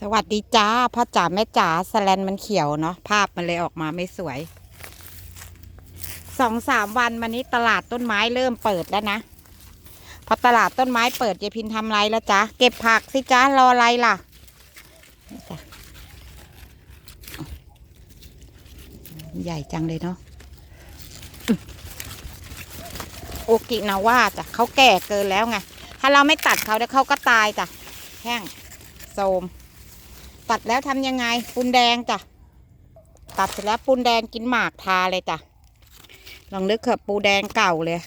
สวัสดีจ้าพ่อจ๋าแม่จ๋าสแลนมันเขียวเนาะภาพมันเลยออกมาไม่สวยสองสามวันมานี้ตลาดต้นไม้เริ่มเปิดแล้วนะพอตลาดต้นไม้เปิดยายพินทำไรแล้วจ๊ะเก็บผักสิจ้ารออะไรล่ะใหญ่จังเลยเนาะโอกินาว่าจ้ะเขาแก่เกินแล้วไง ถ้าเราไม่ตัดเขาเดี๋ยวเขาก็ตายจ้ะแห้งโทรม ตัดแล้วทำยังไงปูนแดงจ้ะตัดเสร็จแล้วปูนแดงกินหมากทาเลยจ้ะลองนึกเถอะปูแดงเก่าเลย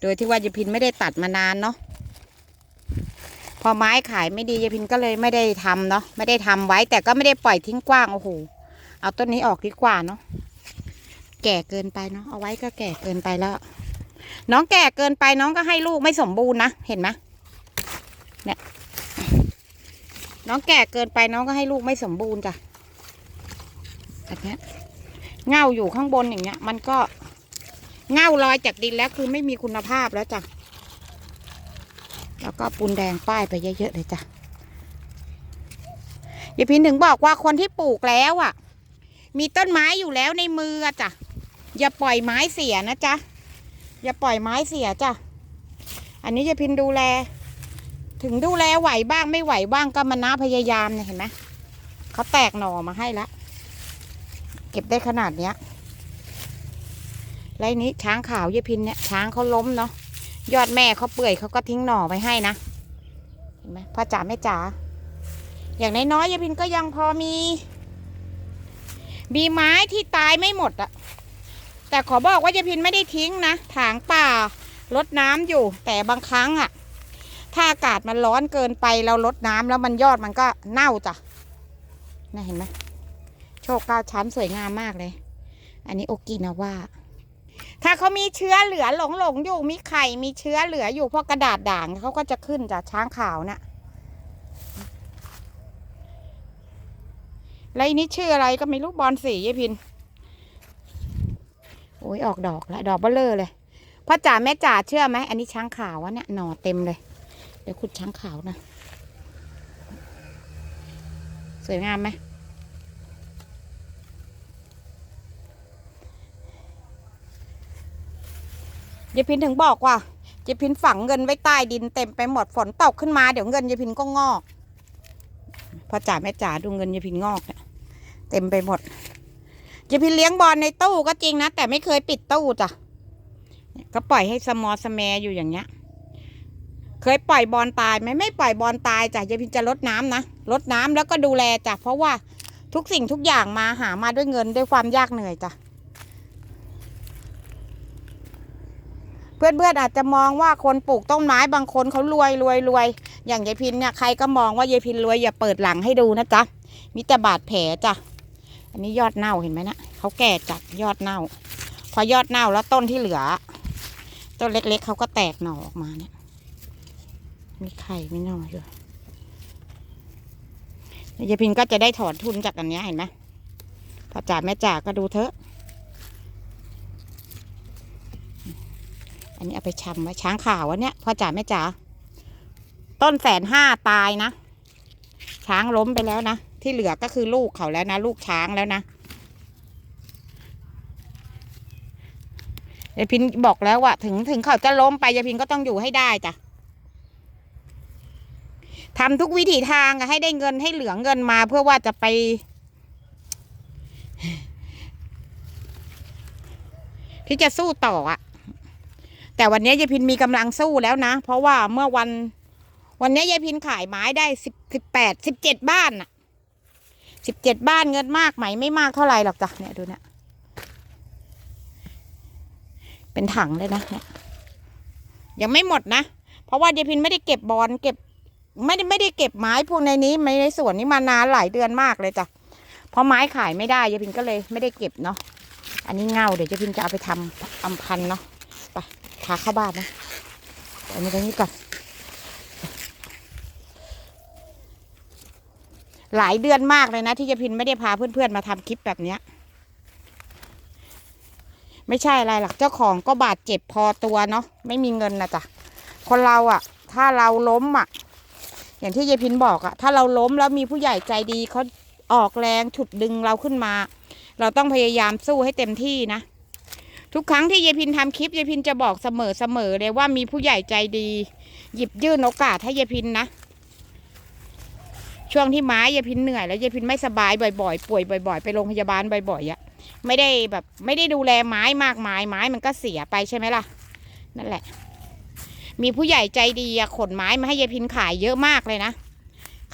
โดยที่ว่ายายพินไม่ได้ตัดมานานเนาะพอไม้ขายไม่ดียายพินก็เลยไม่ได้ทำเนาะไม่ได้ทำไว้แต่ก็ไม่ได้ปล่อยทิ้งกว้างโอ้โหเอาต้นนี้ออกดีกว่าเนาะแก่เกินไปเนาะเอาไว้ก็แก่เกินไปแล้ว น้องแก่เกินไปน้องก็ให้ลูกไม่สมบูรณ์นะเห็นไหมเนี่ย น้องแก่เกินไปน้องก็ให้ลูกไม่สมบูรณ์จ้ะแบบนี้เง่าอยู่ข้างบนอย่างเงี้ย มันก็เง่าลอยจากดินแล้วคือไม่มีคุณภาพแล้วจ้ะ แล้วก็ปูนแดงป้ายไปเยอะๆเลยจ้ะยายพินถึงบอกว่าคนที่ปลูกแล้วอะ มีต้นไม้อยู่แล้วในมือจ้ะ อย่าปล่อยไม้เสียนะจ๊ะ อย่าปล่อยไม้เสียจ้ะ อันนี้ยายพินดูแล ถึงดูแลไหวบ้างไม่ไหวบ้างก็มานาพยายามเนี่ยเห็นไหมเขาแตกหน่อมาให้ละเก็บได้ขนาดเนี้ยแล้วอันนี้ช้างขาวยายพินเนี่ยช้างเขาล้มเนาะยอดแม่เขาเปื่อยเขาก็ทิ้งหน่อไว้ให้นะเห็นไหมพ่อจ๋าแม่จ๋าอย่างน้อยๆยายพินก็ยังพอมี มีไม้ที่ตายไม่หมดอะแต่ขอบอกว่ายายพินไม่ได้ทิ้งนะถางป่ารดน้ำอยู่ แต่บางครั้งอะ ถ้าอากาศมันร้อนเกินไปเราลดน้ำแล้วมันยอดมันก็เน่าจ้ะน่าเห็นไหมโชคเก้าชั้นสวยงามมากเลย อันนี้โอกินาว่า ถ้าเขามีเชื้อเหลือหลงหลงอยู่มีไข่มีเชื้อเหลืออยู่เพราะกระดาษด่างเขาก็จะขึ้นจากช้างขาวนะ่ะแล้วอันนี้ชื่ออะไรก็ไม่รู้บอลสียายพินโอ้ยออกดอกแล้วดอกเบลเลอร์เลยพ่อจ๋าแม่จ๋าเชื่อไหมอันนี้ช้างขาววะเนี่ยหน่อเต็มเลย ดี๋ยวขุดช้างขาวนะ สวยงามไหมยายพินถึงบอกว่ายายพินฝังเงินไว้ใต้ดินเต็มไปหมดฝนตกขึ้นมาเดี๋ยวเงินยายพินก็งอก พอจ่าแม่จ๋าดูเงินยายพินงอกเนี่ยเต็มไปหมดยายพินเลี้ยงบอลในตู้ก็จริงนะ แต่ไม่เคยปิดตู้จ้ะก็ปล่อยให้สมอสแมอยู่อย่างเงี้ย เคยปล่อยบอลตายไหมไม่ปล่อยบอลตายจ้ะยายพินจะลดน้ำนะลดน้ำแล้วก็ดูแลจ้ะเพราะว่าทุกสิ่งทุกอย่างมาหามาด้วยเงินด้วยความยากเหนื่อยจ้ะเพื่อนๆอาจจะมองว่าคนปลูกต้นไม้บางคนเขารวยรวยรวยอย่างยายพินเนี่ยใครก็มองว่ายายพินรวยอย่าเปิดหลังให้ดูนะจ๊ะมีแต่บาดแผลจ้ะอันนี้ยอดเน่าเห็นไหมนะเขาแก่จัดยอดเน่า พอยอดเน่าแล้วต้นที่เหลือ ต้นเล็กๆเขาก็แตกหน่อออกมาเนี่ย มีไข่ไม่น้อยด้วยยายพินก็จะได้ถอนทุนจากอันนี้เห็นไหมพ่อจ๋าแม่จ๋าก็ดูเถอะ อันนี้เอาไปชำไว้ช้างขาวอันเนี้ยพ่อจ๋าแม่จ๋าต้นแสนห้าตายนะ ช้างล้มไปแล้วนะ ที่เหลือก็คือลูกเขาแล้วนะ ลูกช้างแล้วนะยายพินบอกแล้วว่าถึงถึงเขาจะล้มไปยายพินก็ต้องอยู่ให้ได้จ้ะ ทำทุกวิถีทางให้ได้เงินให้เหลือเงินมาเพื่อว่าจะไป ที่จะสู้ต่ออะแต่วันนี้ยายพินมีกำลังสู้แล้วนะ เพราะว่าเมื่อวัน วันนี้ยายพินขายไม้ได้สิบสิบแปดสิบเจ็ดบ้านอะสิบเจ็ดบ้านเงินมากไหมไม่มากเท่าไหร่หรอกจ้ะเนี่ยดูเนี่ยเป็นถังเลยนะเนี่ยยังไม่หมดนะ เพราะว่ายายพินไม่ได้เก็บบอลเก็บ ไม่ได้ไม่ได้เก็บไม้พวกในนี้ไม่ในสวนนี้มานานหลายเดือนมากเลยจ้ะเพราะไม้ขายไม่ได้ยายพินก็เลยไม่ได้เก็บเนาะอันนี้เงาเดี๋ยวยายพินจะเอาไปทำอำพันเนาะไปพาเข้าบ้านนะอันนี้ตรงนี้ก่อนหลายเดือนมากเลยนะที่ยายพินไม่ได้พาเพื่อนๆมาทำคลิปแบบเนี้ยไม่ใช่อะไรหรอกเจ้าของก็บาดเจ็บพอตัวเนาะไม่มีเงินนะจ๊ะคนเราอะ่ะ ถ้าเราล้มอะ อย่างที่ยายพินบอกอะถ้าเราล้มแล้วมีผู้ใหญ่ใจดีเขาออกแรงฉุดดึงเราขึ้นมา เราต้องพยายามสู้ให้เต็มที่นะ ทุกครั้งที่ยายพินทำคลิปยายพินจะบอกเสมอเสมอเลยว่ามีผู้ใหญ่ใจดี หยิบยื่นโอกาสให้ยายพินนะ ช่วงที่ไม้ยายพินเหนื่อยแล้วยายพินไม่สบายบ่อยๆ ป่วยบ่อย ๆ ไปโรงพยาบาลบ่อยๆอะไม่ได้แบบ ไม่ได้ดูแลไม้มากมายไม้มันก็เสียไปใช่ไหมล่ะ นั่นแหละ มีผู้ใหญ่ใจดีขนไม้มาให้ยายพินขายเยอะมากเลยนะ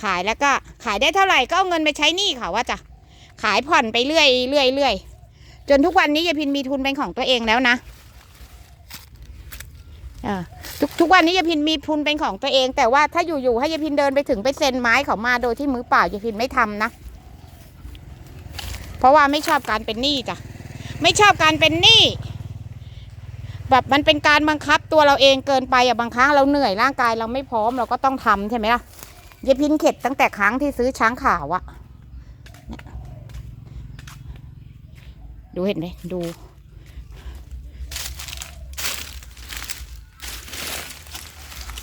ขายแล้วก็ขายได้เท่าไหร่ก็เอาเงินไปใช้หนี้เขาว่าจะขายผ่อนไปเรื่อยเรื่อยเรื่อยจนทุกวันนี้ยายพินมีทุนเป็นของตัวเองแล้วนะทุกทุกวันนี้ยายพินมีทุนเป็นของตัวเอง แต่ว่าถ้าอยู่ๆให้ยายพินเดินไปถึงไปเซ็นไม้เขามาโดยที่มือเปล่ายายพินไม่ทำนะเพราะว่าไม่ชอบการเป็นหนี้จ้ะไม่ชอบการเป็นหนี้ แบบมันเป็นการบังคับตัวเราเองเกินไปอะบางครั้งเราเหนื่อยร่างกายเราไม่พร้อมเราก็ต้องทำใช่ไหมล่ะยายพินเข็ดตั้งแต่ครั้งที่ซื้อช้างขาวอะดูเห็นไหมดู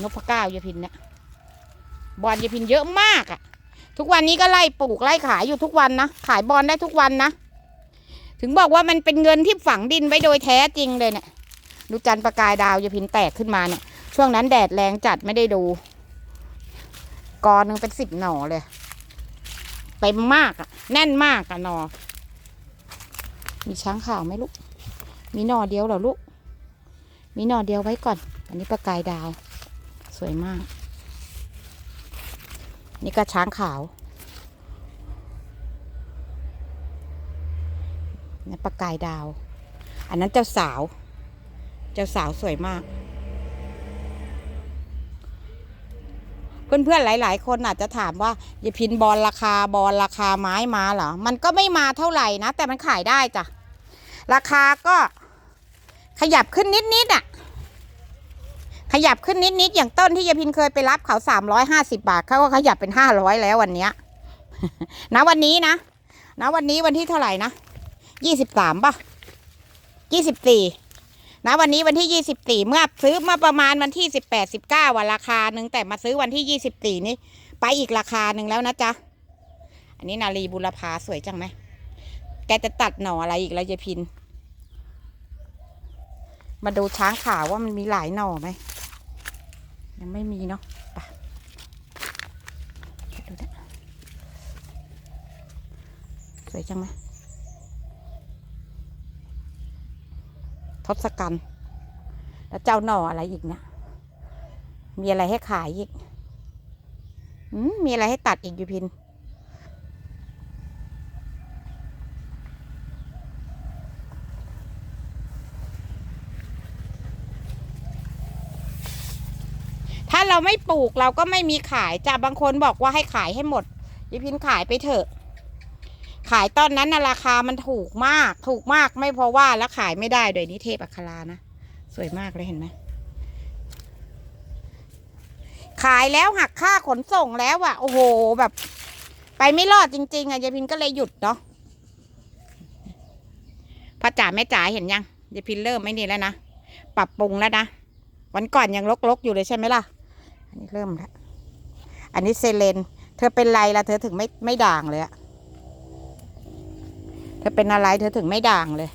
นพเก้ายายพินเนี่ยบอลยายพินเยอะมากอะทุกวันนี้ก็ไล่ปลูกไล่ขายอยู่ทุกวันนะ ขายบอลได้ทุกวันนะ ถึงบอกว่ามันเป็นเงินที่ฝังดินไว้โดยแท้จริงเลยเนี่ย ดูจันประกายดาวยายพินแตกขึ้นมาเนี่ย ช่วงนั้นแดดแรงจัดไม่ได้ดู กอนึงเป็นสิบหน่อเลยเต็มมากอะแน่นมากอะหนอ มีช้างขาวไหมลูก มีหน่อเดียวเหรอลูก มีหน่อเดียวไว้ก่อน อันนี้ประกายดาว สวยมาก นี่ก็ช้างขาวนี่ประกายดาว อันนั้นเจ้าสาว เจ้าสาวสวยมาก เพื่อนๆหลาย ๆ คนอาจจะถามว่ายาพินบอลราคาบอลราคาไม้มาเหรอ มันก็ไม่มาเท่าไหร่นะ แต่มันขายได้จ้ะ ราคาก็ขยับขึ้นนิดๆอะ ขยับขึ้นนิดๆอย่างต้นที่ยายพินเคยไปรับเขาสามร้อยห้าสิบาทเขาก็ขยับเป็นห้าร้อยแล้ววันเนี้ยนะวันนี้นะนะวันนี้วันที่เท่าไหร่นะยี่สิบสามป่ะยี่สิบสี่ นะวันนี้วันที่ยี่สิบสี่เมื่อซื้อมื่อประมาณวันที่สิบแปดสิบเก้าวันราคาหนึ่งแต่มาซื้อวันที่ยี่สิบสี่นี้ ไปอีกราคาหนึ่งแล้วนะจ๊ะ อันนี้นาลีบุรพาสวยจังไหมแกจะตัดหน่ออะไรอีกแล้วยายพิน มาดูช้างขาวว่ามันมีหลายหน่อไหมยังไม่มีเนาะไปดูนะสวยจังไหม ทศกัณฐ์แล้วเจ้าหน่ออะไรอีกเนี่ย มีอะไรให้ขายอีกอมมีอะไรให้ตัดอีกยูพิน ถ้าเราไม่ปลูกเราก็ไม่มีขายจ้ะบางคนบอกว่าให้ขายให้หมดยูพินขายไปเถอะ ขายตอนนั้นนะราคามันถูกมาก ถูกมากไม่เพราะว่าแล้วขายไม่ได้โดยนิเทพอัครานะ สวยมากเลยเห็นไหมขายแล้วหักค่าขนส่งแล้วอะโอ้โหแบบ ไปไม่รอดจริง ๆอะยายพินก็เลยหยุดเนาะพ่อจ๋าแม่จ๋าเห็นยังยายพินเริ่มไม่นี่แล้วนะปรับปรุงแล้วนะวันก่อนยังลกๆอยู่เลยใช่ไหมล่ะ อันนี้เริ่มแล้วอันนี้เซเลน เธอเป็นไรล่ะเธอถึงไม่ไม่ด่างเลยอะ ธอเป็นอะไรเธอถึงไม่ด่างเลย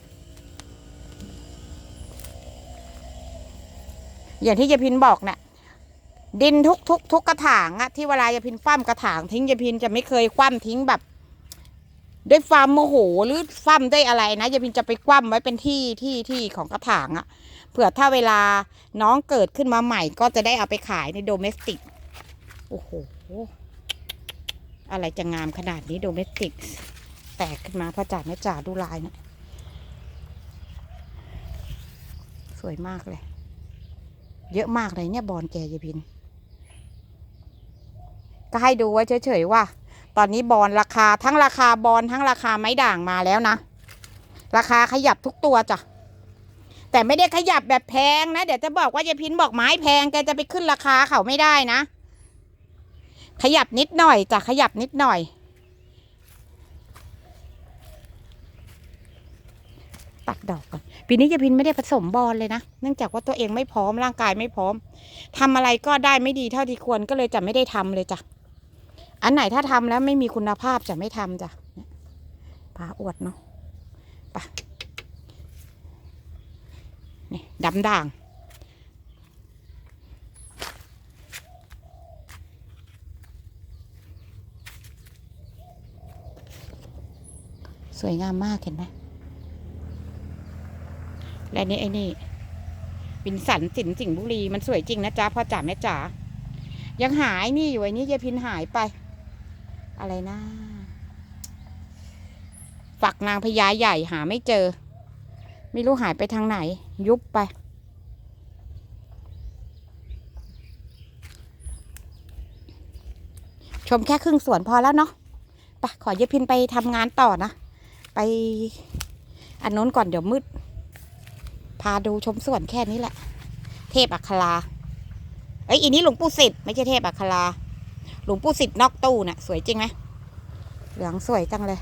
อย่างที่ยาพินบอกนะ่ะ ดินทุกทุกทุกกระถางอะที่เวลายาพินคว่ำกระถางทิ้งยาพินจะไม่เคยคว่ำทิ้งแบบด้วยความโมโหหรือคว่ำด้วยอะไรนะยาพินจะไปคว่ำไว้เป็นที่ที่ที่ของกระถางอะเผื่อถ้าเวลาน้องเกิดขึ้นมาใหม่ ก็จะได้เอาไปขายในโดเมสติก โอ้โห อะไรจะงามขนาดนี้โดเมสติก แตกขึ้นมาพระจ่าแม่จ่าดูลายนะสวยมากเลย เยอะมากเลยเนี่ยบอลแกยายพิน ก็ให้ดูไว้เฉยๆว่า ตอนนี้บอลราคาทั้งราคาบอลทั้งราคาไม้ด่างมาแล้วนะ ราคาขยับทุกตัวจ้ะแต่ไม่ได้ขยับแบบแพงนะ เดี๋ยวจะบอกว่ายายพินบอกไม้แพงแกจะไปขึ้นราคาเขาไม่ได้นะ ขยับนิดหน่อยจ้ะขยับนิดหน่อย ตัดดอกก่อนปีนี้ยาพินไม่ได้ผสมบอลเลยนะเนื่องจากว่าตัวเองไม่พร้อมร่างกายไม่พร้อมทำอะไรก็ได้ไม่ดีเท่าที่ควรก็เลยจะไม่ได้ทำเลยจ้ะอันไหนถ้าทำแล้วไม่มีคุณภาพจะไม่ทำจ้ะปลาอวดเนาะไปะนี่ดำด่างสวยงามมากเห็นไหม และนี่ไอ้นี่วินสันสินสิงห์บุรีมันสวยจริงนะจ๊ะพ่อจ๋าแม่จ๋ายังหายนี่อยู่ไอ้นี่ยายพินหายไป อะไรนะ ฝักนางพญาใหญ่หาไม่เจอ ไม่รู้หายไปทางไหน ยุบไปชมแค่ครึ่งสวนพอแล้วเนาะไปขอยายพินไปทำงานต่อนะ ไปอันนู้นก่อนเดี๋ยวมืด พาดูชมสวนแค่นี้แหละ เทพอัคราเอ้ยอีนี้หลวงปู่สิทธิ์ไม่ใช่เทพอัคราหลวงปู่สิทธิ์นอกตู้น่ะ สวยจริงไหมเหลืองสวยจังเลย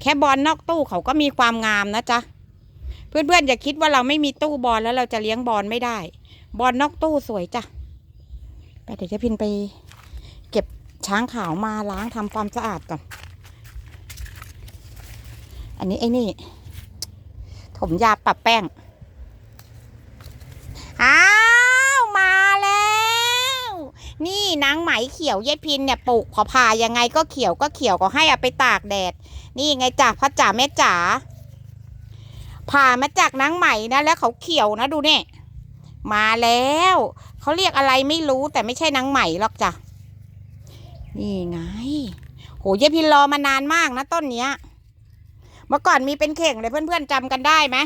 แค่บอลนอกตู้เขาก็มีความงามนะจ๊ะ เพื่อนๆอย่าคิดว่าเราไม่มีตู้บอลแล้วเราจะเลี้ยงบอลไม่ได้ บอลนอกตู้สวยจ้ะ ไปเดี๋ยวจะพินไป เก็บช้างขาวมาล้างทำความสะอาดก่อน อันนี้ไอ้นี่ ถมยาปรับแป้ง อ้าว มาแล้ว นี่นางไหมเขียวยายพินเนี่ยปลูกพอพายังไงก็เขียวก็เขียวก็ให้เอาไปตากแดด นี่ไงจ้ะพ่อจ๋าแม่จ๋าผ่ามาจากนางไหมนะแล้วเขาเขียวนะดูเนี่ยมาแล้ว เขาเรียกอะไรไม่รู้แต่ไม่ใช่นางไหมหรอกจ้ะนี่ไง โหยายพินรอมานานมากนะต้นเนี้ย มื่อก่อนมีเป็นเข่งเลยเพื่อนๆจำกันได้ไหม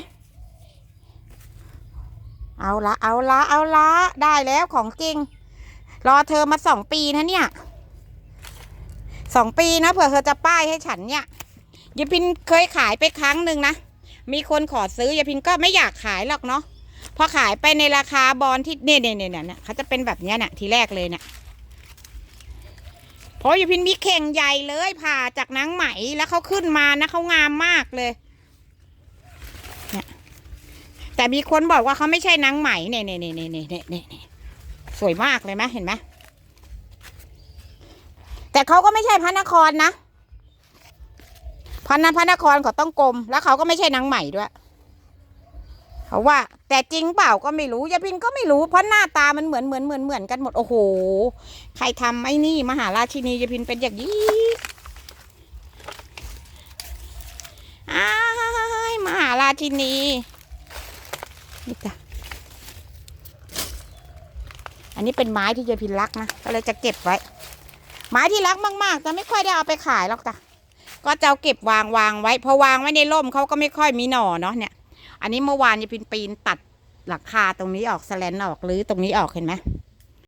เอาละเอาละเอาละได้แล้วของจริง รอเธอมาสองปีนะเนี่ยสองปีนะเผื่อเธอจะป้ายให้ฉันเนี่ยยายพินเคยขายไปครั้งหนึ่งนะ มีคนขอซื้อยายพินก็ไม่อยากขายหรอกเนาะพอขายไปในราคาบอลที่เนี่ยเนี่ยเนี่ยเนี่ยเขาจะเป็นแบบเนี้ยน่ะทีแรกเลยเนี่ย พราะยายพินมีเข่งใหญ่เลยผ่าจากนางไหมแล้วเขาขึ้นมานะเขางามมากเลยแต่มีคนบอกว่าเขาไม่ใช่นางไหมเนี่ยเนี่ยเนี่ยเนี่ยเนี่ยเนี่ยเน่สวยมากเลยไหมเห็นไหมแต่เขาก็ไม่ใช่พระนครนะพระนพระนครเขาต้องกลมแล้วเขาก็ไม่ใช่นางใหม่ด้วย เขาว่า แต่จริงเปล่าก็ไม่รู้ยายพินก็ไม่รู้เพราะหน้าตามันเหมือนเหมือนเหมือนเหมือนกันหมดโอ้โห ใครทำไอ้นี่มหาราชินียายพินเป็นอย่างนี้อ้ายมหาราชินีนี่จ้ะอันนี้เป็นไม้ที่ยายพินรักนะก็เลยจะเก็บไว้ ไม้ที่รักมากๆจะไม่ค่อยได้เอาไปขายหรอกจ้ะก็จะเอาเก็บวางวางไว้พอวางไว้ในร่มเขาก็ไม่ค่อยมีหน่อเนาะเนี่ย อันนี้เมื่อวานยายพินปีนตัดหลังคาตรงนี้ออกแสแลนออกหรือตรงนี้ออกเห็นไหม